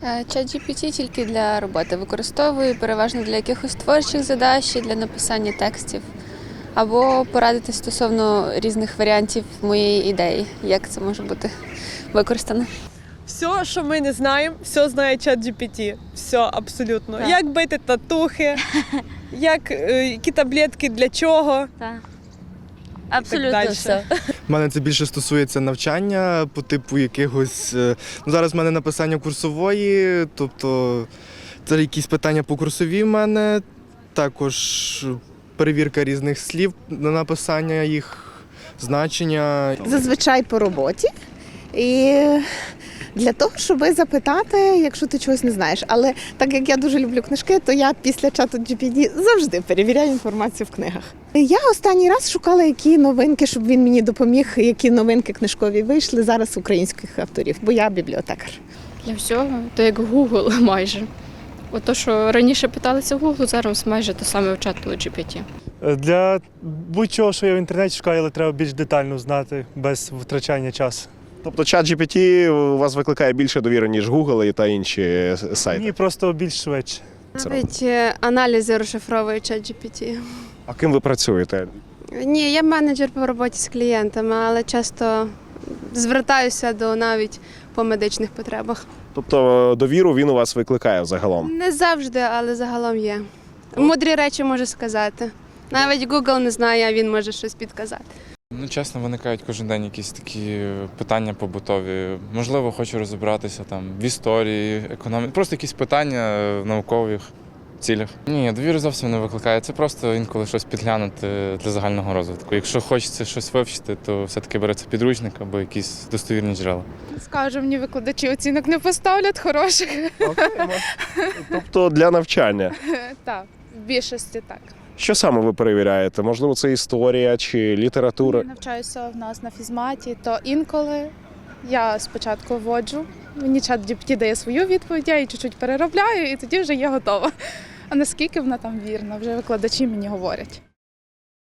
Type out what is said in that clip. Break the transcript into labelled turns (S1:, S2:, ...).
S1: Чат GPT тільки для роботи використовую, переважно для якихось творчих задач, і для написання текстів, або порадити стосовно різних варіантів моєї ідеї, як це може бути використано.
S2: Все, що ми не знаємо, все знає чат GPT. Все абсолютно.
S1: Так.
S2: Як бити татухи, як, е, які таблетки для чого.
S3: Так. Абсолютно все.
S4: У мене це більше стосується навчання по типу якихось. е, Ну, зараз в мене написання курсової, тобто це якісь питання по курсовій в мене, також перевірка різних слів на написання їх значення.
S5: зазвичай по роботі. І для того, щоб запитати, якщо ти чогось не знаєш. Але так як я дуже люблю книжки, то я після чату GPT завжди перевіряю інформацію в книгах. Я останній раз шукала, які новинки, щоб він мені допоміг, які новинки книжкові вийшли зараз українських авторів, бо я бібліотекар.
S6: Для всього, то як Google майже. Ото, що раніше питалися в Google, зараз майже те саме в чату GPT.
S7: Е, Для будь-чого, що я в інтернеті шукаю, але треба більш детально знати, без втрачання часу.
S8: Тобто чат GPT у вас викликає більше довіри, ніж Google та інші е, сайти.
S7: Ні, просто більш швидше.
S9: Навіть е, аналізи розшифровує чат GPT.
S8: А ким ви працюєте?
S9: Ні, я менеджер по роботі з клієнтами, але часто звертаюся до навіть по медичних потребах.
S8: Тобто довіру він у вас викликає загалом.
S9: Не завжди, але загалом є. Мудрі речі може сказати. Навіть Google не знає, а він може щось підказати.
S10: Ну, чесно, виникають кожен день якісь такі питання побутові. Можливо, хочу розібратися там в історії, економіці, просто якісь питання в наукових цілях. Ні, довіри зовсім не викликає. Це просто інколи щось підглянути для загального розвитку. Якщо хочеться щось вивчити, то все-таки береться підручник або якісь достовірні джерела.
S6: Скажу, мені викладачі оцінок не поставлять хороших.
S8: Тобто для навчання.
S6: Так, в більшості так.
S8: Що саме ви перевіряєте? Можливо, це історія чи література?
S6: Я навчаюся в нас на фізматі, то інколи я спочатку вводжу, мені чат GPT дає свою відповідь, я її чуть-чуть переробляю, і тоді вже я готова. А наскільки вона там вірна, вже викладачі мені говорять.